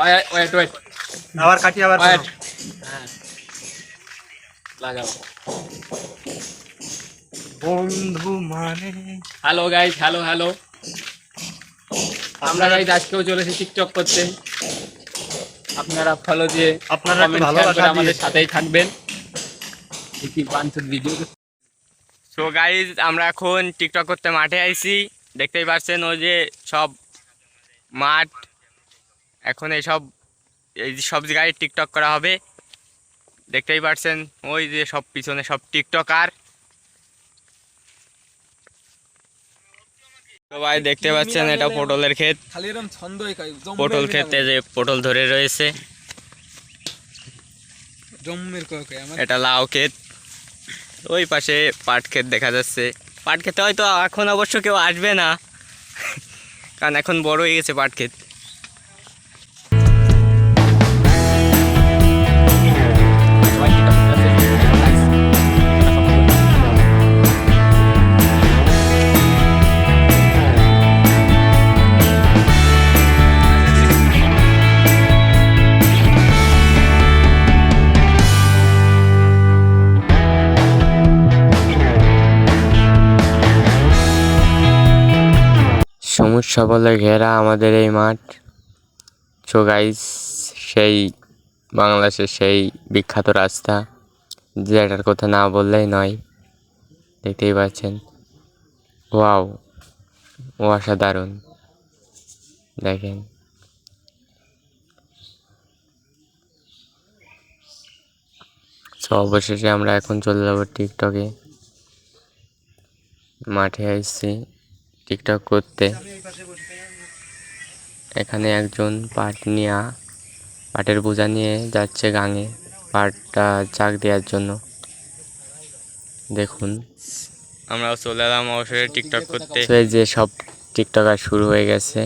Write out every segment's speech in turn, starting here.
Wait wait wait আবার কাটি আবার ওয়েট হ্যাঁ লাগাও। বন্ধু মানে? হ্যালো গাইস হ্যালো হ্যালো আমরা গাইস আজকেও চলেছি টিকটক করতে। আপনারা ফলো দিয়ে আপনারা ভালোবাসা আমাদের সাথেই থাকবেন। দেখি ভিডিও সো গাইজ আমরা এখন টিকটক করতে মাঠে আইছি। দেখতেই পাচ্ছেন ওই যে সব মাঠ এখন এই সব এই সব জায়গায় টিকটক করা হবে। দেখতেই পাচ্ছেন ওই যে সব পিছনে সব টিকটক আর ভাই, দেখতে পাচ্ছেন, এটা পটলের ক্ষেত। পটল ক্ষেতে যে পটল ধরে রয়েছে। এটা লাউ ক্ষেত। ওই পাশে পাট ক্ষেত দেখা যাচ্ছে। পাট ক্ষেতে হয়তো এখন অবশ্য কেউ আসবে না। কারণ এখন বড় হয়ে গেছে পাট ক্ষেত। সমস্যা ঘেরা আমাদের এই মাঠ। সো গাইস সেই বাংলাদেশের সেই বিখ্যাত রাস্তা যেটার কথা না বললেই নয়। দেখতেই পাচ্ছেন। ওয়াও ও অসাধারণ। দেখেন। সো অবশেষে আমরা এখন চলে যাব টিকটকে। মাঠে আসছি টিকটক করতে। এখানে একজন পাট নিয়ে পাটের বোঝা নিয়ে যাচ্ছে গাঙে পাটটা চাক দেওয়ার জন্য। দেখুন। আমরা চলে এলাম অবশ্যই টিকটক করতে। এই যে সব টিকটকার শুরু হয়ে গেছে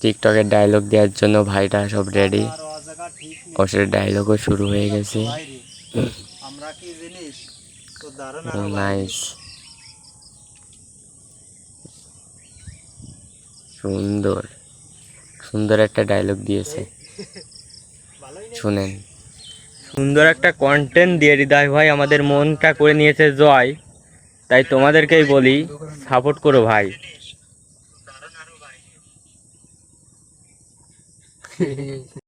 টিকটকের ডায়লগ দেওয়ার জন্য ভাইটা সব রেডি অবশ্যই ডায়লগও শুরু হয়ে গেছে। আমরা কি জিনিস? তো দারুণ নাইস সুন্দর। সুন্দর একটা ডায়লগ দিয়েছে। শুনেন। সুন্দর একটা কন্টেন্ট দিয়ে হৃদয় ভাই আমাদের মনটা করে নিয়েছে জয়। তাই তোমাদেরকেই বলি সাপোর্ট করো ভাই।